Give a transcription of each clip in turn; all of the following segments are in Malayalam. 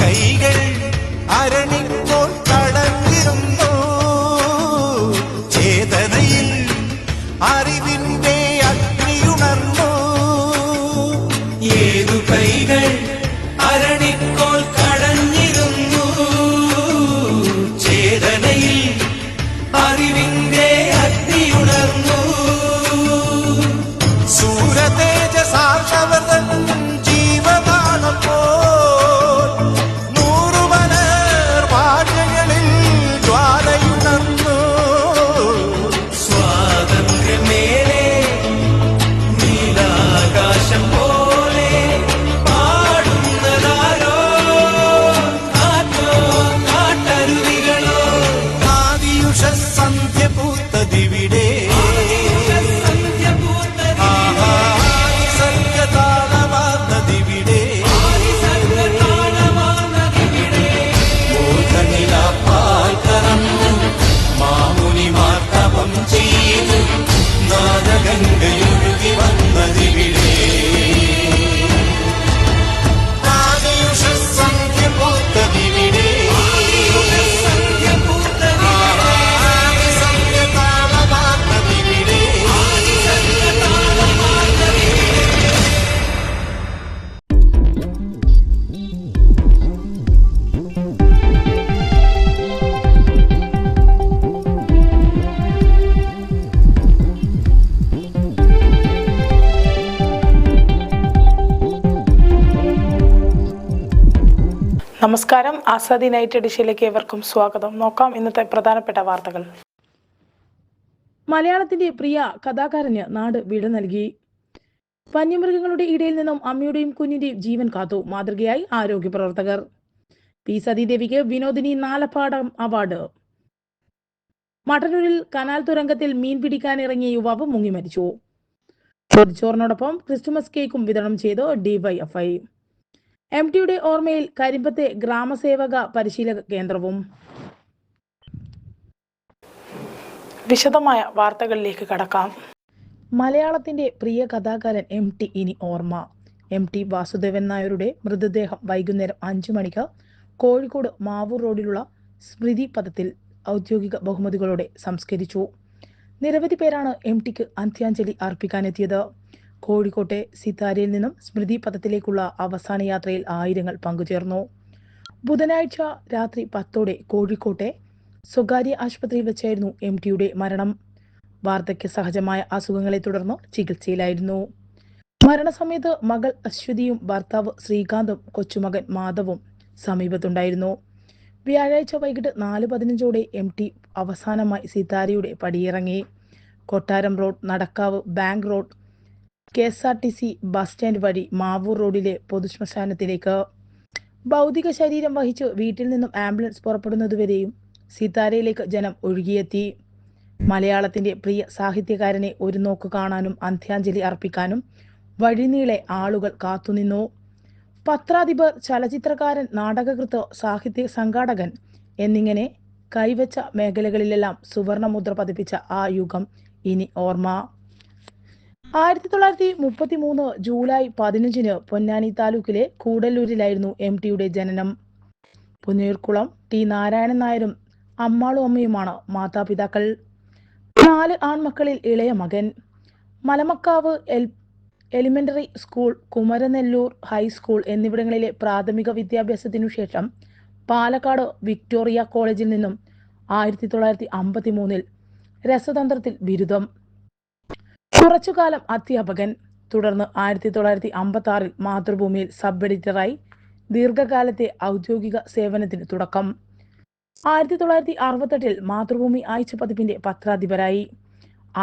കൈകൾ അരണിപ്പോൾ നമസ്കാരം. ആസാദി നൈറ്റ് എഡിഷയിലേക്ക് ഏവർക്കും സ്വാഗതം. നോക്കാം ഇന്നത്തെ പ്രധാനപ്പെട്ട വാർത്തകൾ. മലയാളത്തിന്റെ പ്രിയ കഥാകാരന് നാട് വിട നൽകി. വന്യമൃഗങ്ങളുടെ ഇടയിൽ നിന്നും അമ്മയുടെയും കുഞ്ഞിന്റെയും ജീവൻ കാത്തു. മാതൃകയായി ആരോഗ്യ പ്രവർത്തകർ. പി. സതീദേവിക്ക് വിനോദിനി നാലപ്പാടം അവാർഡ്. മട്ടന്നൂരിൽ കനാൽ തുരങ്കത്തിൽ മീൻ പിടിക്കാൻ ഇറങ്ങിയ യുവാവ് മുങ്ങി മരിച്ചു. ചോറിനോടൊപ്പം ക്രിസ്തുമസ് കേക്കും വിതരണം ചെയ്ത് ഡിവൈഎഫ്ഐ എം ടിയുടെ ഓർമ്മയിൽ കരിമ്പത്തെ ഗ്രാമസേവക പരിശീലക കേന്ദ്രവും. വിശദമായ വാർത്തകളിലേക്ക് കടക്കാം. മലയാളത്തിന്റെ പ്രിയ കഥാകാരൻ എം ടി ഇനി ഓർമ്മ. എം ടി വാസുദേവൻ നായരുടെ മൃതദേഹം വൈകുന്നേരം അഞ്ചു മണിക്ക് കോഴിക്കോട് മാവൂർ റോഡിലുള്ള സ്മൃതി പദത്തിൽ ഔദ്യോഗിക ബഹുമതികളോടെ സംസ്കരിച്ചു. നിരവധി പേരാണ് എം ടിക്ക് അന്ത്യാഞ്ജലി അർപ്പിക്കാനെത്തിയത്. കോഴിക്കോട്ടെ സിതാരയിൽ നിന്നും സ്മൃതി പദത്തിലേക്കുള്ള അവസാന യാത്രയിൽ ആയിരങ്ങൾ പങ്കുചേർന്നു. ബുധനാഴ്ച രാത്രി പത്തോടെ കോഴിക്കോട്ടെ സ്വകാര്യ ആശുപത്രിയിൽ വെച്ചായിരുന്നു എം ടിയുടെ മരണം. വാർദ്ധക്യ സഹജമായ അസുഖങ്ങളെ തുടർന്ന് ചികിത്സയിലായിരുന്നു. മരണസമയത്ത് മകൾ അശ്വതിയും ഭർത്താവ് ശ്രീകാന്തും കൊച്ചുമകൻ മാധവും സമീപത്തുണ്ടായിരുന്നു. വ്യാഴാഴ്ച വൈകിട്ട് നാല് പതിനഞ്ചോടെ എം ടി അവസാനമായി സിതാരയുടെ പടിയിറങ്ങി. Kottaram road Nadakkavu bank road K S R T C bus stand വഴി മാവൂർ റോഡിലെ പൊതുശ്മശാനത്തിലേക്ക്. ഭൗതിക ശരീരം വഹിച്ച് വീട്ടിൽ നിന്നും ആംബുലൻസ് പുറപ്പെടുന്നതുവരെയും സിതാരയിലേക്ക് ജനം ഒഴുകിയെത്തി. മലയാളത്തിന്റെ പ്രിയ സാഹിത്യകാരനെ ഒരു നോക്ക് കാണാനും അന്ത്യാഞ്ജലി അർപ്പിക്കാനും വഴിനീളെ ആളുകൾ കാത്തുനിന്നു. പത്രാധിപർ ചലച്ചിത്രകാരൻ നാടകകൃത്ത് സാഹിത്യ സംഘാടകൻ എന്നിങ്ങനെ കൈവച്ച മേഖലകളിലെല്ലാം സുവർണമുദ്ര പതിപ്പിച്ച ആ യുഗം ഇനി ഓർമ്മ. ആയിരത്തി തൊള്ളായിരത്തി മുപ്പത്തി മൂന്ന് ജൂലൈ പതിനഞ്ചിന് പൊന്നാനി താലൂക്കിലെ കൂടല്ലൂരിലായിരുന്നു എം ടിയുടെ ജനനം. പുന്നീർക്കുളം ടി നാരായണൻ നായരും അമ്മാളും അമ്മയുമാണ് മാതാപിതാക്കൾ. നാല് ആൺമക്കളിൽ ഇളയ മകൻ. Malamakkavu L elementary school Kumaranellur high school എന്നിവിടങ്ങളിലെ പ്രാഥമിക വിദ്യാഭ്യാസത്തിനു ശേഷം പാലക്കാട് വിക്ടോറിയ കോളേജിൽ നിന്നും ആയിരത്തി തൊള്ളായിരത്തി അമ്പത്തി മൂന്നിൽ രസതന്ത്രത്തിൽ ബിരുദം. കുറച്ചുകാലം അധ്യാപകൻ. തുടർന്ന് ആയിരത്തി തൊള്ളായിരത്തി അമ്പത്തി ആറിൽ മാതൃഭൂമിയിൽ സബ് എഡിറ്ററായി ദീർഘകാലത്തെ ഔദ്യോഗിക സേവനത്തിന് തുടക്കം. ആയിരത്തി തൊള്ളായിരത്തി അറുപത്തെട്ടിൽ മാതൃഭൂമി ആഴ്ച പതിപ്പിന്റെ പത്രാധിപരായി.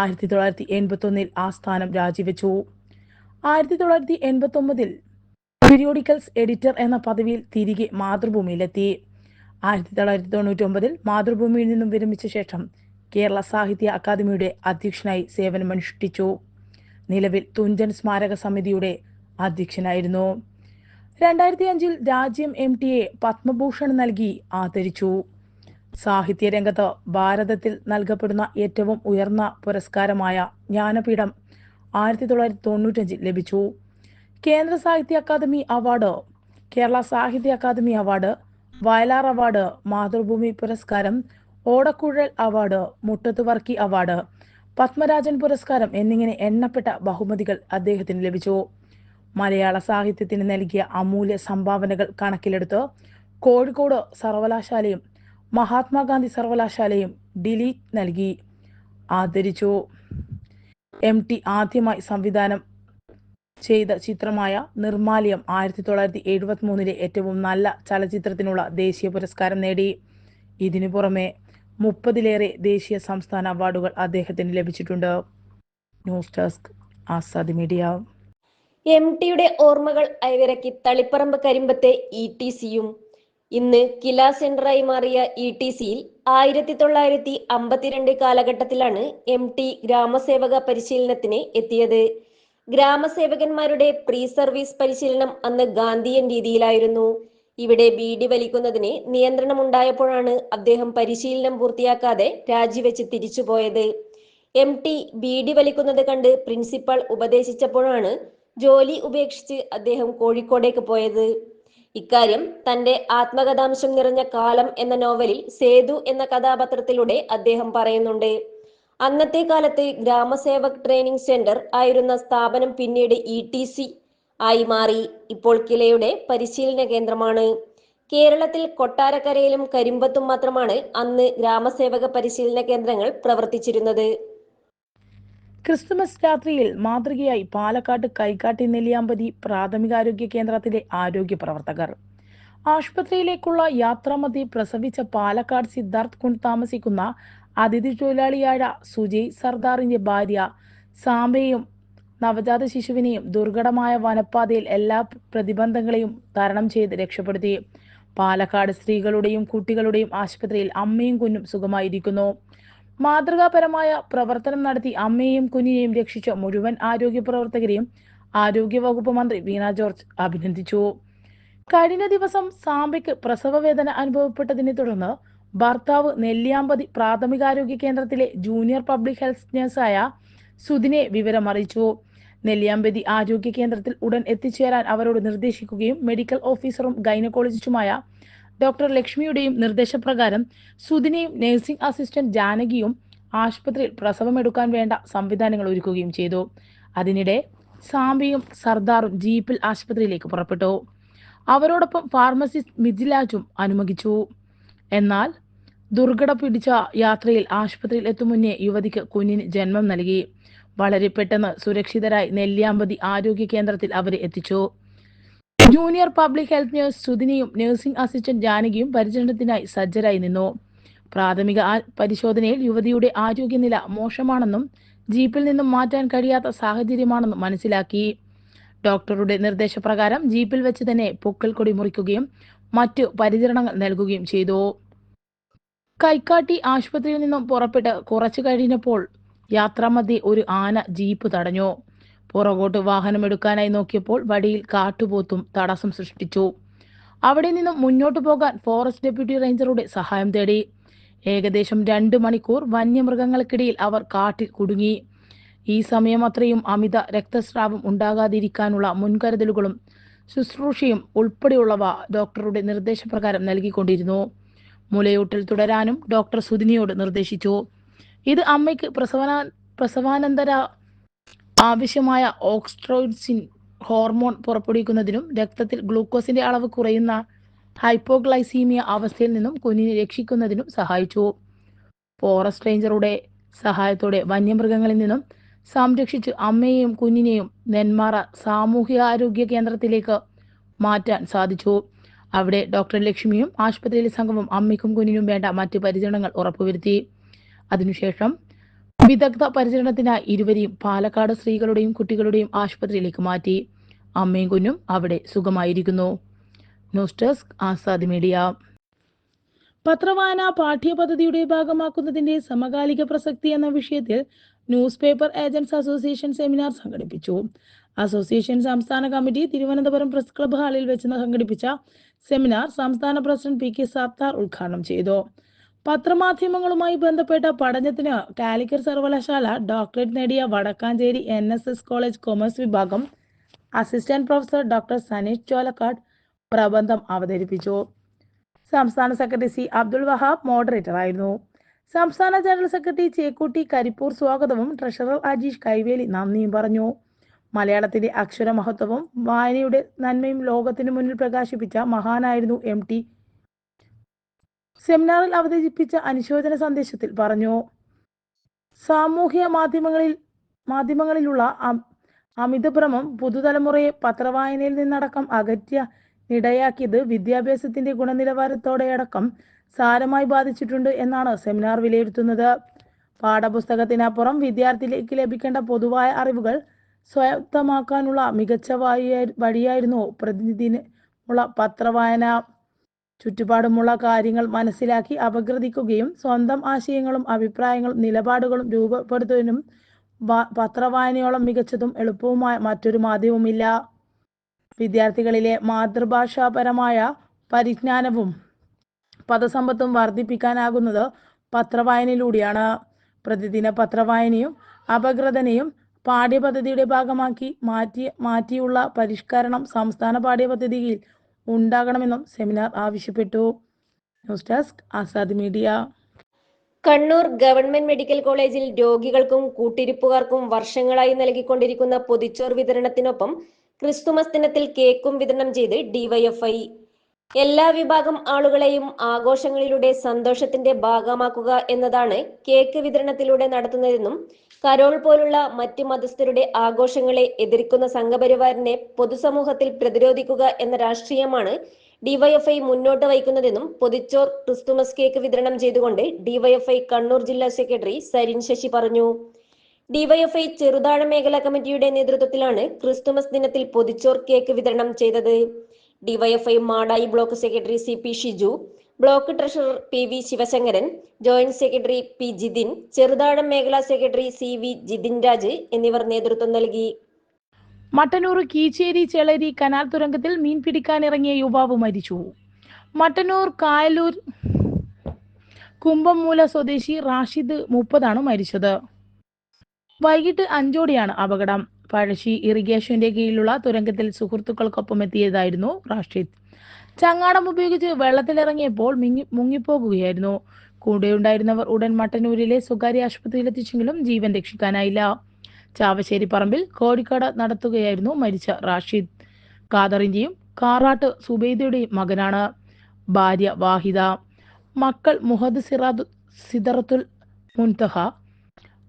ആയിരത്തി തൊള്ളായിരത്തി എൺപത്തി ഒന്നിൽ ആ സ്ഥാനം രാജിവെച്ചു. ആയിരത്തി തൊള്ളായിരത്തി എൺപത്തി ഒമ്പതിൽ പീരിയോഡിക്കൽസ് എഡിറ്റർ എന്ന പദവിയിൽ തിരികെ മാതൃഭൂമിയിലെത്തി. ആയിരത്തി തൊള്ളായിരത്തി തൊണ്ണൂറ്റി ഒമ്പതിൽ മാതൃഭൂമിയിൽ നിന്നും വിരമിച്ച ശേഷം കേരള സാഹിത്യ അക്കാദമിയുടെ അധ്യക്ഷനായി സേവനമനുഷ്ഠിച്ചു. നിലവിൽ തുഞ്ചൻ സ്മാരക സമിതിയുടെ അധ്യക്ഷനായിരുന്നു. രണ്ടായിരത്തി അഞ്ചിൽ രാജ്യം എം ടി എ പത്മഭൂഷൺ നൽകി ആദരിച്ചു. സാഹിത്യ രംഗത്ത് ഭാരതത്തിൽ നൽകപ്പെടുന്ന ഏറ്റവും ഉയർന്ന പുരസ്കാരമായ ജ്ഞാനപീഠം ആയിരത്തി തൊള്ളായിരത്തി തൊണ്ണൂറ്റഞ്ചിൽ ലഭിച്ചു. കേന്ദ്ര സാഹിത്യ academy award Kerala Sahitya academy award Vayalar award Mathrubhumi പുരസ്കാരം ഓടക്കുഴൽ അവാർഡ് മുട്ടത്ത് വർക്കി അവാർഡ് പത്മരാജൻ പുരസ്കാരം എന്നിങ്ങനെ എണ്ണപ്പെട്ട ബഹുമതികൾ അദ്ദേഹത്തിന് ലഭിച്ചു. മലയാള സാഹിത്യത്തിന് നൽകിയ അമൂല്യ സംഭാവനകൾ കണക്കിലെടുത്ത് കോഴിക്കോട് സർവകലാശാലയും മഹാത്മാഗാന്ധി സർവകലാശാലയും ഡിലി നൽകി. ആദരിച്ചു. എം ടി ആദ്യമായി സംവിധാനം ചെയ്ത ചിത്രമായ നിർമാല്യം ആയിരത്തി തൊള്ളായിരത്തി എഴുപത്തി മൂന്നിലെ ഏറ്റവും നല്ല ചലച്ചിത്രത്തിനുള്ള ദേശീയ പുരസ്കാരം നേടി. ഇതിനു പുറമെ മുപ്പതിലേറെ ദേശീയ സംസ്ഥാന അവാർഡുകൾ അദ്ദേഹത്തിന് ലഭിച്ചിട്ടുണ്ട്. News desk Azad media. M ടിയുടെ ഓർമ്മകൾ അയവിറക്കി തളിപ്പറമ്പ് കരിമ്പത്തെ ഇ ടി സിയും ഇന്ന് കില സെന്ററായി മാറിയ ഇ ടി സിയിൽ ആയിരത്തി തൊള്ളായിരത്തി അമ്പത്തിരണ്ട് കാലഘട്ടത്തിലാണ് എം ടി ഗ്രാമസേവക പരിശീലനത്തിന് എത്തിയത്. ഗ്രാമസേവകന്മാരുടെ പ്രീ സർവീസ് പരിശീലനം അന്ന് ഗാന്ധിയൻ രീതിയിലായിരുന്നു. ഇവിടെ ബീഡി വലിക്കുന്നതിന് നിയന്ത്രണമുണ്ടായപ്പോഴാണ് അദ്ദേഹം പരിശീലനം പൂർത്തിയാക്കാതെ രാജിവെച്ച് തിരിച്ചുപോയത് എം ടി ബീഡി വലിക്കുന്നത് കണ്ട് പ്രിൻസിപ്പൽ ഉപദേശിച്ചപ്പോഴാണ് ജോലി ഉപേക്ഷിച്ച് അദ്ദേഹം കോഴിക്കോടേക്ക് പോയത്. ഇക്കാര്യം തന്റെ ആത്മകഥാംശം നിറഞ്ഞ കാലം എന്ന നോവലിൽ സേതു എന്ന കഥാപാത്രത്തിലൂടെ അദ്ദേഹം പറയുന്നുണ്ട്. അന്നത്തെ കാലത്ത് ഗ്രാമസേവക് ട്രെയിനിങ് സെന്റർ ആയിരുന്ന സ്ഥാപനം പിന്നീട് ഇ ടി സി ആയി മാറി. ഇപ്പോൾ കിലയുടെ പരിശീലന കേന്ദ്രമാണ്. കേരളത്തിൽ കൊട്ടാരക്കരയിലും കരിമ്പത്തും മാത്രമാണ് അന്ന് ഗ്രാമസേവക പരിശീലന കേന്ദ്രങ്ങൾ പ്രവർത്തിച്ചിരുന്നത്. ക്രിസ്തുമസ് രാത്രിയിൽ മാതൃകയായി പാലക്കാട് കൈക്കാട്ടി നെല്ലിയാമ്പതി പ്രാഥമികാരോഗ്യ കേന്ദ്രത്തിലെ ആരോഗ്യ പ്രവർത്തകർ. ആശുപത്രിയിലേക്കുള്ള യാത്രാമതി പ്രസവിച്ച പാലക്കാട് സിദ്ധാർത്ഥ് കുണ്ട് താമസിക്കുന്ന അതിഥി തൊഴിലാളിയായ സുജയ് സർദാറിന്റെ ഭാര്യ സാമ്പയും നവജാത ശിശുവിനെയും ദുർഘടമായ വനപ്പാതയിൽ എല്ലാ പ്രതിബന്ധങ്ങളെയും തരണം ചെയ്ത് രക്ഷപ്പെടുത്തി. പാലക്കാട് സ്ത്രീകളുടെയും കുട്ടികളുടെയും ആശുപത്രിയിൽ അമ്മയും കുഞ്ഞും സുഖമായിരിക്കുന്നു. മാതൃകാപരമായ പ്രവർത്തനം നടത്തി അമ്മയെയും കുഞ്ഞിനെയും രക്ഷിച്ച മുഴുവൻ ആരോഗ്യ പ്രവർത്തകരെയും ആരോഗ്യ വകുപ്പ് മന്ത്രി വീണ ജോർജ് അഭിനന്ദിച്ചു. കഴിഞ്ഞ ദിവസം സാമ്പയ്ക്ക് പ്രസവവേദന അനുഭവപ്പെട്ടതിനെ തുടർന്ന് ഭർത്താവ് നെല്ലിയാമ്പതി പ്രാഥമികാരോഗ്യ കേന്ദ്രത്തിലെ ജൂനിയർ പബ്ലിക് ഹെൽത്ത് നഴ്സായ സുദിനെ വിവരം അറിയിച്ചു നെല്ലിയാമ്പതി ആരോഗ്യ കേന്ദ്രത്തിൽ ഉടൻ എത്തിച്ചേരാൻ അവരോട് നിർദ്ദേശിക്കുകയും മെഡിക്കൽ ഓഫീസറും ഗൈനക്കോളജിസ്റ്റുമായ ഡോക്ടർ ലക്ഷ്മിയുടെയും നിർദ്ദേശപ്രകാരം സുദിനെയും നഴ്സിംഗ് അസിസ്റ്റന്റ് ജാനകിയും ആശുപത്രിയിൽ പ്രസവമെടുക്കാൻ വേണ്ട സംവിധാനങ്ങൾ ഒരുക്കുകയും ചെയ്തു. അതിനിടെ സാമ്പിയും സർദാറും ജീപ്പിൽ ആശുപത്രിയിലേക്ക് പുറപ്പെട്ടു. അവരോടൊപ്പം ഫാർമസിസ്റ്റ് മിഥിലാജും അനുമതിച്ചു എന്നാൽ ദുർഘട പിടിച്ച യാത്രയിൽ ആശുപത്രിയിൽ എത്തും മുന്നേ യുവതിക്ക് കുഞ്ഞിന് ജന്മം നൽകി. വളരെ പെട്ടെന്ന് സുരക്ഷിതരായി നെല്ലിയാമ്പതി ആരോഗ്യ കേന്ദ്രത്തിൽ അവരെ എത്തിച്ചു. ജൂനിയർ പബ്ലിക് ഹെൽത്ത് നഴ്സ് സുദിനിയും നഴ്സിംഗ് അസിസ്റ്റന്റ് ജാനകിയും പരിചരണത്തിനായി സജ്ജരായി നിന്നു. പ്രാഥമിക പരിശോധനയിൽ യുവതിയുടെ ആരോഗ്യനില മോശമാണെന്നും ജീപ്പിൽ നിന്നും മാറ്റാൻ കഴിയാത്ത സാഹചര്യമാണെന്നും മനസ്സിലാക്കി. ഡോക്ടറുടെ നിർദ്ദേശപ്രകാരം ജീപ്പിൽ വെച്ച് തന്നെ പൊക്കൽ കൊടി മുറിക്കുകയും മറ്റു പരിചരണങ്ങൾ നൽകുകയും ചെയ്തു. കൈക്കാട്ടി ആശുപത്രിയിൽ നിന്നും പുറപ്പെട്ട് കുറച്ചു കഴിഞ്ഞപ്പോൾ യാത്രാമധ്യേ ഒരു ആന ജീപ്പ് തടഞ്ഞു. പുറകോട്ട് വാഹനമെടുക്കാനായി നോക്കിയപ്പോൾ വടിയിൽ കാട്ടുപോത്തും തടസ്സം സൃഷ്ടിച്ചു. അവിടെ നിന്നും മുന്നോട്ട് പോകാൻ ഫോറസ്റ്റ് ഡെപ്യൂട്ടി റേഞ്ചറുടെ സഹായം തേടി. ഏകദേശം രണ്ട് മണിക്കൂർ വന്യമൃഗങ്ങൾക്കിടയിൽ അവർ കാട്ടിൽ കുടുങ്ങി. ഈ സമയം അത്രയും അമിത രക്തസ്രാവം ഉണ്ടാകാതിരിക്കാനുള്ള മുൻകരുതലുകളും ശുശ്രൂഷയും ഉൾപ്പെടെയുള്ളവ ഡോക്ടറുടെ നിർദ്ദേശപ്രകാരം നൽകിക്കൊണ്ടിരുന്നു. മുലയൂട്ടൽ തുടരാനും ഡോക്ടർ സുദിനിയോട് നിർദ്ദേശിച്ചു. ഇത് അമ്മയ്ക്ക് പ്രസവന പ്രസവാനന്തര ആവശ്യമായ ഓക്സ്ട്രോയിഡ്സിൻ ഹോർമോൺ പുറപ്പെടുവിക്കുന്നതിനും രക്തത്തിൽ ഗ്ലൂക്കോസിന്റെ അളവ് കുറയുന്ന ഹൈപ്പോഗ്ലൈസീമിയ അവസ്ഥയിൽ നിന്നും കുഞ്ഞിനെ രക്ഷിക്കുന്നതിനും സഹായിച്ചു. ഫോറസ്റ്റ് റേഞ്ചറുടെ സഹായത്തോടെ വന്യമൃഗങ്ങളിൽ നിന്നും സംരക്ഷിച്ച് അമ്മയെയും കുഞ്ഞിനെയും നെന്മാറ സാമൂഹികാരോഗ്യ കേന്ദ്രത്തിലേക്ക് മാറ്റാൻ സാധിച്ചു. അവിടെ ഡോക്ടർ ലക്ഷ്മിയും ആശുപത്രിയിലെ സംഘവും അമ്മയ്ക്കും കുഞ്ഞിനും വേണ്ട മറ്റ് പരിചരണങ്ങൾ ഉറപ്പുവരുത്തി. അതിനുശേഷം വിദഗ്ധ പരിചരണത്തിനായി ഇരുവരെയും പാലക്കാട് സ്ത്രീകളുടെയും കുട്ടികളുടെയും ആശുപത്രിയിലേക്ക് മാറ്റി. അമ്മയും കുഞ്ഞും അവിടെ സുഖമായിരിക്കുന്നു. News desk Azad media. പത്രവായന പാഠ്യപദ്ധതിയുടെ ഭാഗമാക്കുന്നതിന്റെ സമകാലിക പ്രസക്തി എന്ന വിഷയത്തിൽ newspaper agents association seminar സംഘടിപ്പിച്ചു. അസോസിയേഷൻ സംസ്ഥാന കമ്മിറ്റി തിരുവനന്തപുരം പ്രസ് ക്ലബ് ഹാളിൽ വെച്ച് സംഘടിപ്പിച്ച സെമിനാർ സംസ്ഥാന പ്രസിഡന്റ് പി കെ സത്താർ ഉദ്ഘാടനം ചെയ്തു. പത്രമാധ്യമങ്ങളുമായി ബന്ധപ്പെട്ട പഠനത്തിന് കാലിക്കറ്റ് സർവകലാശാല ഡോക്ടറേറ്റ് നേടിയ Vadakkanchery N S S college commerce വിഭാഗം assistant professor doctor Saneesh Cholakkad പ്രബന്ധം അവതരിപ്പിച്ചു. സംസ്ഥാന secretary C Abdul Wahab moderator ആയിരുന്നു. സംസ്ഥാന ജനറൽ സെക്രട്ടറി ചേക്കുട്ടി കരിപ്പൂർ സ്വാഗതവും ട്രഷറർ അജീഷ് കൈവേലി നന്ദിയും പറഞ്ഞു. മലയാളത്തിന്റെ അക്ഷരമഹത്വവും വായനയുടെ നന്മയും ലോകത്തിനു മുന്നിൽ പ്രകാശിപ്പിച്ച മഹാനായിരുന്നു എം ടി സെമിനാറിൽ അവതരിപ്പിച്ച അനുശോചന സന്ദേശത്തിൽ പറഞ്ഞു സാമൂഹ്യ മാധ്യമങ്ങളിൽ മാധ്യമങ്ങളിലുള്ള അമിതഭ്രമം പുതുതലമുറയെ പത്രവായനയിൽ നിന്നടക്കം അകറ്റിയ ഇടയാക്കിയത് വിദ്യാഭ്യാസത്തിന്റെ ഗുണനിലവാരത്തോടെയടക്കം സാരമായി ബാധിച്ചിട്ടുണ്ട് എന്നാണ് സെമിനാർ വിലയിരുത്തുന്നത്. പാഠപുസ്തകത്തിനപ്പുറം വിദ്യാർത്ഥിയിലേക്ക് ലഭിക്കേണ്ട പൊതുവായ അറിവുകൾ സ്വായത്തമാക്കാനുള്ള മികച്ച വഴിയായിരുന്നു പ്രതിനിധിന് ഉള്ള പത്രവായന. ചുറ്റുപാടുമുള്ള കാര്യങ്ങൾ മനസ്സിലാക്കി അപഗ്രഥിക്കുകയും സ്വന്തം ആശയങ്ങളും അഭിപ്രായങ്ങളും നിലപാടുകളും രൂപപ്പെടുത്തുന്നതിനും പത്രവായനയോളം മികച്ചതും എളുപ്പവുമായ മറ്റൊരു മാധ്യമവുമില്ല. വിദ്യാർത്ഥികളിലെ മാതൃഭാഷാപരമായ പരിജ്ഞാനവും പദസമ്പത്തും വർദ്ധിപ്പിക്കാനാകുന്നത് പത്രവായനയിലൂടെയാണ്. പ്രതിദിന പത്രവായനയും അപഗ്രഥനയും പാഠ്യപദ്ധതിയുടെ ഭാഗമാക്കി മാറ്റി മാറ്റിയുള്ള പരിഷ്കരണം സംസ്ഥാന പാഠ്യപദ്ധതിയിൽ ഉണ്ടാകണമെന്നും സെമിനാർ ആവശ്യപ്പെട്ടു. News desk Azad media. Kannur government medical കോളേജിൽ രോഗികൾക്കും കൂട്ടിരിപ്പുകാർക്കും വർഷങ്ങളായി നൽകിക്കൊണ്ടിരിക്കുന്ന പൊതിച്ചോർ വിതരണത്തിനൊപ്പം ക്രിസ്തുമസ് ദിനത്തിൽ കേക്കും വിതരണം ചെയ്ത് ഡിവൈഎഫ്ഐ. എല്ലാ വിഭാഗം ആളുകളെയും ആഘോഷങ്ങളിലൂടെ സന്തോഷത്തിന്റെ ഭാഗമാക്കുക എന്നതാണ് കേക്ക് വിതരണത്തിലൂടെ നടത്തുന്നതെന്നും കരോൾ പോലുള്ള മറ്റ് മതസ്ഥരുടെ ആഘോഷങ്ങളെ എതിർക്കുന്ന സംഘപരിവാറിനെ പൊതുസമൂഹത്തിൽ പ്രതിരോധിക്കുക എന്ന രാഷ്ട്രീയമാണ് ഡിവൈഎഫ്ഐ മുന്നോട്ട് വയ്ക്കുന്നതെന്നും പൊതിച്ചോർ ക്രിസ്തുമസ് കേക്ക് വിതരണം ചെയ്തുകൊണ്ട് ഡിവൈഎഫ്ഐ കണ്ണൂർ ജില്ലാ സെക്രട്ടറി സരിൻ ശശി പറഞ്ഞു. ഡിവൈഎഫ്ഐ ചെറുതാഴ മേഖലാ കമ്മിറ്റിയുടെ നേതൃത്വത്തിലാണ് ക്രിസ്തുമസ് ദിനത്തിൽ പൊതിച്ചോർ കേക്ക് വിതരണം ചെയ്തത്. DYFI Madayi block secretary C P Shiju block treasurer P V Sivasankaran joint secretary P Jithin Cheruthazham മേഖലാ secretary C V Jithin Raj എന്നിവർ നേതൃത്വം നൽകി. മട്ടന്നൂർ കീച്ചേരി ചെളരി കനാൽ തുരങ്കത്തിൽ മീൻ പിടിക്കാനിറങ്ങിയ യുവാവ് മരിച്ചു. മട്ടന്നൂർ കായലൂർ കുമ്പംമൂല സ്വദേശി റാഷിദ് മുപ്പതാണ് മരിച്ചത്. വൈകിട്ട് അഞ്ചോടെയാണ് അപകടം. പഴശ്ശി ഇറിഗേഷന്റെ കീഴിലുള്ള തുരങ്കത്തിൽ സുഹൃത്തുക്കൾക്കൊപ്പം എത്തിയതായിരുന്നു റാഷിദ് ചങ്ങാടം ഉപയോഗിച്ച് വെള്ളത്തിലിറങ്ങിയപ്പോൾ മിങ്ങി മുങ്ങിപ്പോകുകയായിരുന്നു. കൂടെയുണ്ടായിരുന്നവർ ഉടൻ മട്ടന്നൂരിലെ സ്വകാര്യ ആശുപത്രിയിൽ എത്തിച്ചെങ്കിലും ജീവൻ രക്ഷിക്കാനായില്ല. ചാവശ്ശേരി പറമ്പിൽ കോഴിക്കട നടത്തുകയായിരുന്നു മരിച്ച റാഷിദ് ഖാദറിന്റെയും കാറാട്ട് സുബൈദയുടെയും മകനാണ്. ഭാര്യ വാഹിദ. മക്കൾ മുഹദ് സിറാദു സിദറത്തുൽ മുൻതഹ.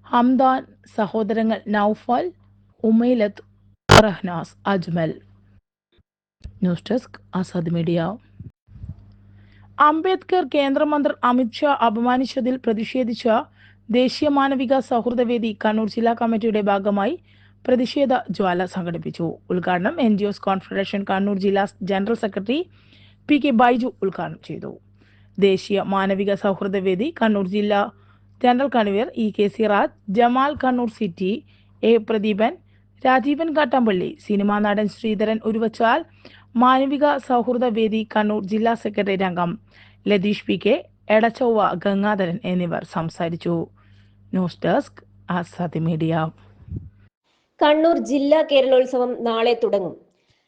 ഹംദാൻ സഹോദരങ്ങൾ Noufal Umailath Rahnas Ajmal. News desk Azad media. Ambedkar കേന്ദ്രമന്ത്രി അമിത്ഷാ അപമാനിച്ചതിൽ പ്രതിഷേധിച്ച ദേശീയ മാനവിക സൗഹൃദവേദി കണ്ണൂർ ജില്ലാ കമ്മിറ്റിയുടെ ഭാഗമായി പ്രതിഷേധ ജ്വാല സംഘടിപ്പിച്ചു. ഉദ്ഘാടനം N G Os confederation Kannur ജില്ലാ general secretary P K Baiju ഉദ്ഘാടനം ചെയ്തു. ദേശീയ മാനവിക സൗഹൃദവേദി കണ്ണൂർ ജില്ലാ general convener E K Siraj Jamal Kannur city A Pradeepan Rajeevan Kattampally cinema നടൻ ശ്രീധരൻ ഉരുവച്ചാൽ മാനവിക സൗഹൃദ വേദി കണ്ണൂർ ജില്ലാ സെക്രട്ടറി അംഗം ലതീഷ് പി കെ എടച്ചൊവ്വ ഗംഗാധരൻ എന്നിവർ സംസാരിച്ചു. News desk Azadi media. Kannur ജില്ലാ കേരളോത്സവം നാളെ തുടങ്ങും.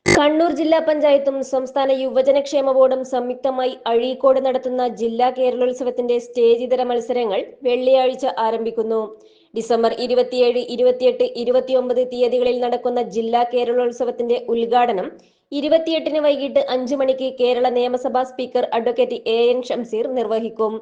കണ്ണൂർ ജില്ലാ പഞ്ചായത്തും സംസ്ഥാന യുവജനക്ഷേമ ബോർഡും സംയുക്തമായി അഴീക്കോട് നടത്തുന്ന ജില്ലാ കേരളോത്സവത്തിന്റെ സ്റ്റേജ് ഇതര മത്സരങ്ങൾ വെള്ളിയാഴ്ച ആരംഭിക്കുന്നു. ഡിസംബർ ഇരുപത്തിയേഴ് ഇരുപത്തിയെട്ട് ഇരുപത്തിയൊമ്പത് തീയതികളിൽ നടക്കുന്ന ജില്ലാ കേരളോത്സവത്തിന്റെ ഉദ്ഘാടനം ഇരുപത്തിയെട്ടിന് വൈകിട്ട് അഞ്ചു മണിക്ക് കേരള നിയമസഭാ speaker advocate A N Shamseer നിർവഹിക്കും.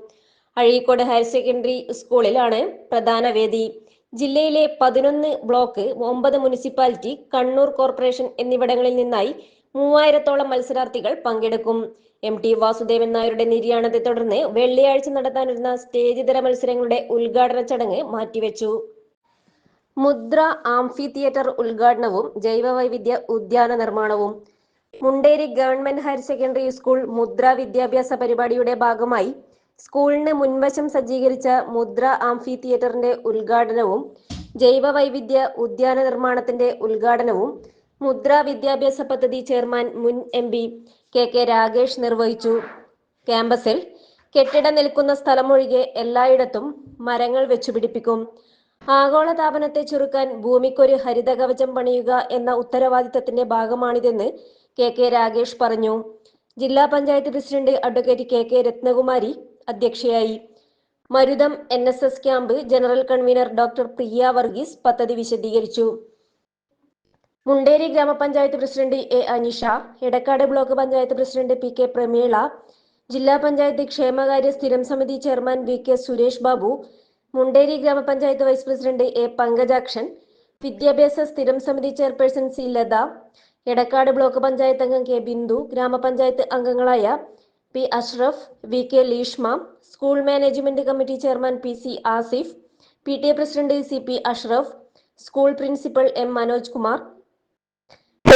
അഴീക്കോട് ഹയർ സെക്കൻഡറി സ്കൂളിലാണ് പ്രധാന വേദി. ജില്ലയിലെ പതിനൊന്ന് ബ്ലോക്ക് ഒമ്പത് മുനിസിപ്പാലിറ്റി കണ്ണൂർ കോർപ്പറേഷൻ എന്നിവിടങ്ങളിൽ നിന്നായി മൂവായിരത്തോളം മത്സരാർത്ഥികൾ പങ്കെടുക്കും. എം ടി വാസുദേവൻ നായരുടെ നിര്യാണത്തെ തുടർന്ന് വെള്ളിയാഴ്ച നടത്താനിരുന്ന സ്റ്റേജ് തല മത്സരങ്ങളുടെ ഉദ്ഘാടന ചടങ്ങ് മാറ്റിവെച്ചു. മുദ്ര ആംഫി തിയേറ്റർ ഉദ്ഘാടനവും ജൈവവൈവിധ്യ ഉദ്യാന നിർമ്മാണവും. Munderi government higher secondary school Mudra വിദ്യാഭ്യാസ പരിപാടിയുടെ ഭാഗമായി സ്കൂളിന് മുൻവശം സജ്ജീകരിച്ച മുദ്ര ആംഫി തിയേറ്ററിന്റെ ഉദ്ഘാടനവും ജൈവ വൈവിധ്യ ഉദ്യാന നിർമ്മാണത്തിന്റെ ഉദ്ഘാടനവും മുദ്ര വിദ്യാഭ്യാസ പദ്ധതി ചെയർമാൻ മുൻ M P K K Ragesh നിർവഹിച്ചു. ക്യാമ്പസിൽ കെട്ടിടം നിൽക്കുന്ന സ്ഥലമൊഴികെ എല്ലായിടത്തും മരങ്ങൾ വെച്ചുപിടിപ്പിക്കും ആഗോളതാപനത്തെ ചെറുക്കാൻ ഭൂമിക്കൊരു ഹരിതകവചം പണിയുക എന്ന ഉത്തരവാദിത്തത്തിന്റെ ഭാഗമാണിതെന്ന് കെ കെ രാഗേഷ് പറഞ്ഞു. ജില്ലാ panchayat president advocate K K Rathnakumari അധ്യക്ഷയായി. Marutham N S S camp general convener doctor Priya Varghese പദ്ധതി വിശദീകരിച്ചു. മുണ്ടേരി ഗ്രാമപഞ്ചായത്ത് president A Anisha Edakkad block panchayat president P K Prameela ജില്ലാ പഞ്ചായത്ത് ക്ഷേമകാര്യ സ്ഥിരം സമിതി chairman V K Suresh Babu Munderi ഗ്രാമപഞ്ചായത്ത് വൈസ് പ്രസിഡന്റ് എ പങ്കജാക്ഷൻ വിദ്യാഭ്യാസ സ്ഥിരം സമിതി chairperson C Latha Edakkad block panchayat അംഗം കെ ബിന്ദു ഗ്രാമപഞ്ചായത്ത് അംഗങ്ങളായ P Ashraf V K Leeshma school management committee chairman P C Asif P T A president C P Ashraf school principal M Manoj Kumar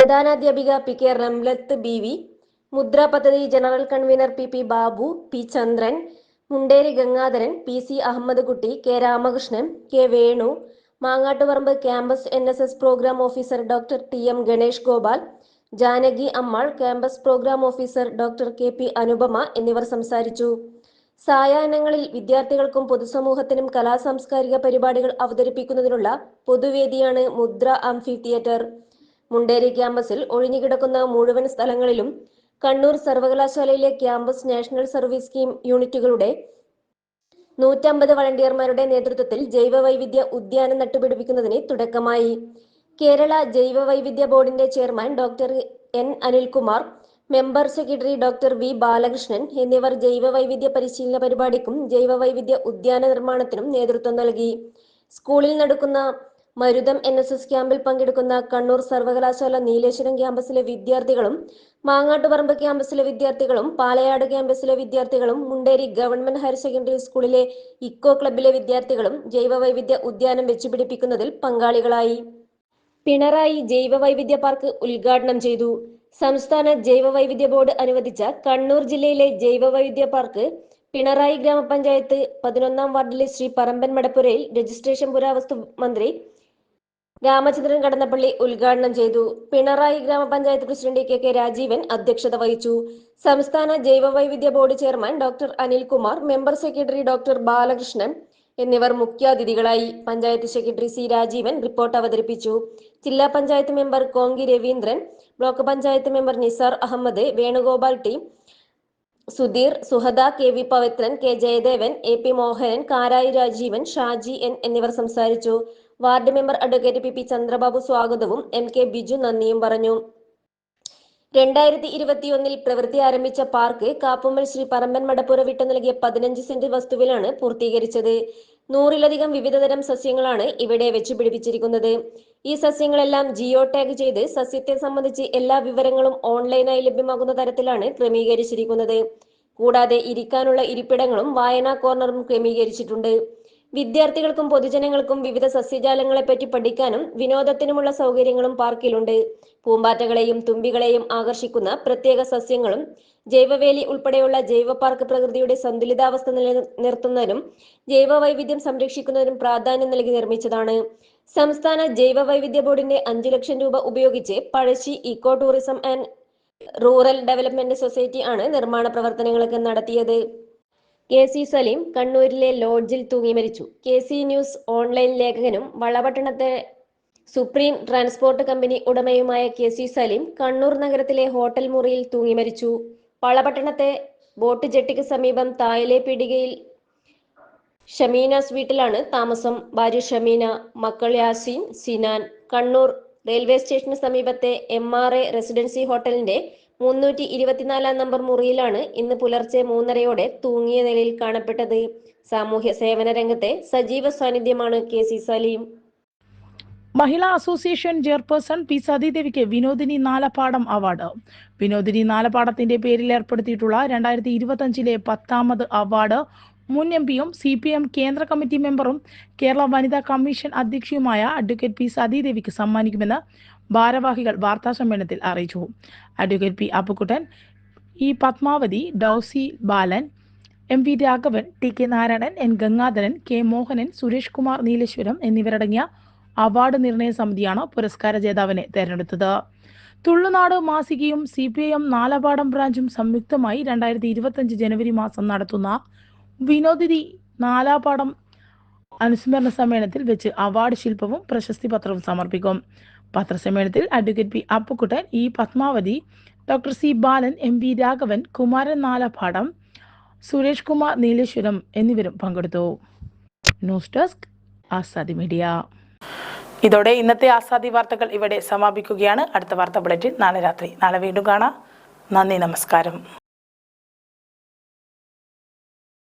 പ്രധാനാധ്യാപിക P K Ramlath B V Mudra പദ്ധതി general convener P P Babu P Chandran Munderi Gangadharan P C Ahammed Kutty K Ramakrishnan K Venu Mangattuparamba campus N S S programme officer doctor T M Ganesh Gopal Janaki Ammal campus programme officer doctor K P Anupama എന്നിവർ സംസാരിച്ചു. സായാഹ്നങ്ങളിൽ വിദ്യാർത്ഥികൾക്കും പൊതുസമൂഹത്തിനും കലാ സാംസ്കാരിക പരിപാടികൾ അവതരിപ്പിക്കുന്നതിനുള്ള പൊതുവേദിയാണ് മുദ്ര ആംഫി തിയേറ്റർ. മുണ്ടേരി ക്യാമ്പസിൽ ഒഴിഞ്ഞുകിടക്കുന്ന മുഴുവൻ സ്ഥലങ്ങളിലും കണ്ണൂർ സർവകലാശാലയിലെ ക്യാമ്പസ് നാഷണൽ സർവീസ് സ്കീം യൂണിറ്റുകളുടെ നൂറ്റമ്പത് വളണ്ടിയർമാരുടെ നേതൃത്വത്തിൽ ജൈവവൈവിധ്യ ഉദ്യാനം നട്ടുപിടിപ്പിക്കുന്നതിന് തുടക്കമായി. കേരള ജൈവവൈവിധ്യ ബോർഡിന്റെ chairman doctor N Anilkumar member secretary doctor V Balakrishnan എന്നിവർ ജൈവവൈവിധ്യ പരിശീലന പരിപാടിക്കും ജൈവവൈവിധ്യ ഉദ്യാന നിർമ്മാണത്തിനും നേതൃത്വം നൽകി. സ്കൂളിൽ നടക്കുന്ന മരുതം എൻ എസ് എസ് ക്യാമ്പിൽ പങ്കെടുക്കുന്ന കണ്ണൂർ സർവകലാശാല നീലേശ്വരം ക്യാമ്പസിലെ വിദ്യാർത്ഥികളും മാങ്ങാട്ടുപറമ്പ് ക്യാമ്പസിലെ വിദ്യാർത്ഥികളും പാലയാട് ക്യാമ്പസിലെ വിദ്യാർത്ഥികളും മുണ്ടേരി ഗവൺമെന്റ് ഹയർ സെക്കൻഡറി സ്കൂളിലെ ഇക്കോ ക്ലബിലെ വിദ്യാർത്ഥികളും ജൈവവൈവിധ്യ ഉദ്യാനം വെച്ചുപിടിപ്പിക്കുന്നതിൽ പങ്കാളികളായി. പിണറായി ജൈവവൈവിധ്യ പാർക്ക് ഉദ്ഘാടനം ചെയ്തു. സംസ്ഥാന ജൈവവൈവിധ്യ ബോർഡ് അനുവദിച്ച കണ്ണൂർ ജില്ലയിലെ ജൈവവൈവിധ്യ പാർക്ക് പിണറായി ഗ്രാമപഞ്ചായത്ത് പതിനൊന്നാം വാർഡിലെ ശ്രീ പറമ്പൻ മടപ്പുരയിൽ രജിസ്ട്രേഷൻ പുരാവസ്തു മന്ത്രി രാമചന്ദ്രൻ കടന്നപ്പള്ളി ഉദ്ഘാടനം ചെയ്തു. പിണറായി ഗ്രാമപഞ്ചായത്ത് പ്രസിഡന്റ് കെ കെ രാജീവൻ അധ്യക്ഷത വഹിച്ചു. സംസ്ഥാന ജൈവവൈവിധ്യ board chairman doctor Anilkumar member secretary doctor Balakrishnan എന്നിവർ മുഖ്യാതിഥികളായി. Panchayat secretary C Rajeevan report അവതരിപ്പിച്ചു. ജില്ലാ panchayat member Konki Raveendran block panchayat member Nisar Ahammed Venugopal T Sudheer Suhada K V Pavithran K Jayadevan A P Mohanan Karayi Rajeevan Shaji N എന്നിവർ സംസാരിച്ചു. Ward member advocate P P Chandrababu സ്വാഗതവും എം കെ ബിജു നന്ദിയും പറഞ്ഞു. രണ്ടായിരത്തി ഇരുപത്തിയൊന്നിൽ പ്രവൃത്തി ആരംഭിച്ച പാർക്ക് കാപ്പുമ്മൽ ശ്രീ പറമ്പൻ മടപ്പുര വിട്ടു നൽകിയ പതിനഞ്ച് സെന്റ് വസ്തുവിലാണ് പൂർത്തീകരിച്ചത്. നൂറിലധികം വിവിധതരം സസ്യങ്ങളാണ് ഇവിടെ വെച്ച് പിടിപ്പിച്ചിരിക്കുന്നത്. ഈ സസ്യങ്ങളെല്ലാം ജിയോ ടാഗ് ചെയ്ത് സസ്യത്തെ സംബന്ധിച്ച് എല്ലാ വിവരങ്ങളും ഓൺലൈനായി ലഭ്യമാകുന്ന തരത്തിലാണ് ക്രമീകരിച്ചിരിക്കുന്നത്. കൂടാതെ ഇരിക്കാനുള്ള ഇരിപ്പിടങ്ങളും വായനാ കോർണറും ക്രമീകരിച്ചിട്ടുണ്ട്. വിദ്യാർത്ഥികൾക്കും പൊതുജനങ്ങൾക്കും വിവിധ സസ്യജാലങ്ങളെ പറ്റി പഠിക്കാനും വിനോദത്തിനുമുള്ള സൗകര്യങ്ങളും പാർക്കിലുണ്ട്. പൂമ്പാറ്റകളെയും തുമ്പികളെയും ആകർഷിക്കുന്ന പ്രത്യേക സസ്യങ്ങളും ജൈവവേലി ഉൾപ്പെടെയുള്ള ജൈവ പാർക്ക് പ്രകൃതിയുടെ സന്തുലിതാവസ്ഥ നിലനിർത്തുന്നതിനും ജൈവവൈവിധ്യം സംരക്ഷിക്കുന്നതിനും പ്രാധാന്യം നൽകി നിർമ്മിച്ചതാണ്. സംസ്ഥാന ജൈവ വൈവിധ്യ ബോർഡിന്റെ അഞ്ചു ലക്ഷം രൂപ ഉപയോഗിച്ച് Pazhassi eco tourism and rural development society ആണ് നിർമ്മാണ പ്രവർത്തനങ്ങളൊക്കെ നടത്തിയത്. കെ സി സലീം കണ്ണൂരിലെ ലോഡ്ജിൽ തൂങ്ങി മരിച്ചു. കെ സി ന്യൂസ് ഓൺലൈൻ ലേഖകനും വളപട്ടണത്തെ സുപ്രീം ട്രാൻസ്പോർട്ട് കമ്പനി ഉടമയുമായ കെ സി സലീം കണ്ണൂർ നഗരത്തിലെ ഹോട്ടൽ മുറിയിൽ തൂങ്ങി മരിച്ചു. വളപട്ടണത്തെ ബോട്ട് ജെട്ടിക്ക് സമീപം തായലെ പീടികയിൽ ഷമീനാസ് വീട്ടിലാണ് താമസം. ഭാര്യ ഷമീന മക്കൾ യാസീൻ സിനാൻ കണ്ണൂർ റെയിൽവേ സ്റ്റേഷന് സമീപത്തെ എം ആർ എ റെസിഡൻസി ഹോട്ടലിന്റെ മുന്നൂറ്റി ഇരുപത്തിനാലാം നമ്പർ മുറിയിലാണ് ഇന്ന് പുലർച്ചെ മൂന്നരയോടെ തൂങ്ങിയ നിലയിൽ കാണപ്പെട്ടത്. സാമൂഹ്യ സേവന രംഗത്തെ സജീവ സാന്നിധ്യമാണ് K C Saleem. Mahila association chairperson P സതീദേവിക്ക് Vinodini Nalappadam award. Vinodini നാലപ്പാടത്തിന്റെ പേരിൽ ഏർപ്പെടുത്തിയിട്ടുള്ള രണ്ടായിരത്തി ഇരുപത്തഞ്ചിലെ പത്താമത് അവാർഡ് മുൻ എം പിയും സി പി എം കേന്ദ്ര കമ്മിറ്റി മെമ്പറും കേരള വനിതാ കമ്മീഷൻ അധ്യക്ഷയുമായ അഡ്വക്കേറ്റ് പി സതീദേവിക്ക് സമ്മാനിക്കുമെന്ന് ഭാരവാഹികൾ വാർത്താസമ്മേളനത്തിൽ അറിയിച്ചു. Advocate P Appukuttan E Padmavathi ഡൗസി Balan M V Raghavan T K Narayanan N Gangadharan K Mohanan Suresh Kumar Nileshwaram എന്നിവരടങ്ങിയ അവാർഡ് നിർണയ സമിതിയാണ് പുരസ്കാര ജേതാവിനെ തെരഞ്ഞെടുത്തത്. Thulunadu മാസികയും C P I M Nalapadam ബ്രാഞ്ചും സംയുക്തമായി രണ്ടായിരത്തി ഇരുപത്തഞ്ച് ജനുവരി മാസം നടത്തുന്ന വിനോദിനി നാലാപാടം അനുസ്മരണ സമ്മേളനത്തിൽ വെച്ച് അവാർഡ് ശില്പവും പ്രശസ്തി പത്രവും സമർപ്പിക്കും. പത്രസമ്മേളനത്തിൽ advocate P Appukuttan E Padmavathi doctor C Balan M V Raghavan Kumaran Nalappadam Suresh Kumar Nileshwaram എന്നിവരും പങ്കെടുത്തു. News desk Azadi media. ഇതോടെ ഇന്നത്തെ ആസാദി വാർത്തകൾ ഇവിടെ സമാപിക്കുകയാണ്. അടുത്ത വാർത്ത ബുള്ളറ്റിൻ നാളെ രാത്രി. നാളെ വീണ്ടും കാണാം. നന്ദി നമസ്കാരം.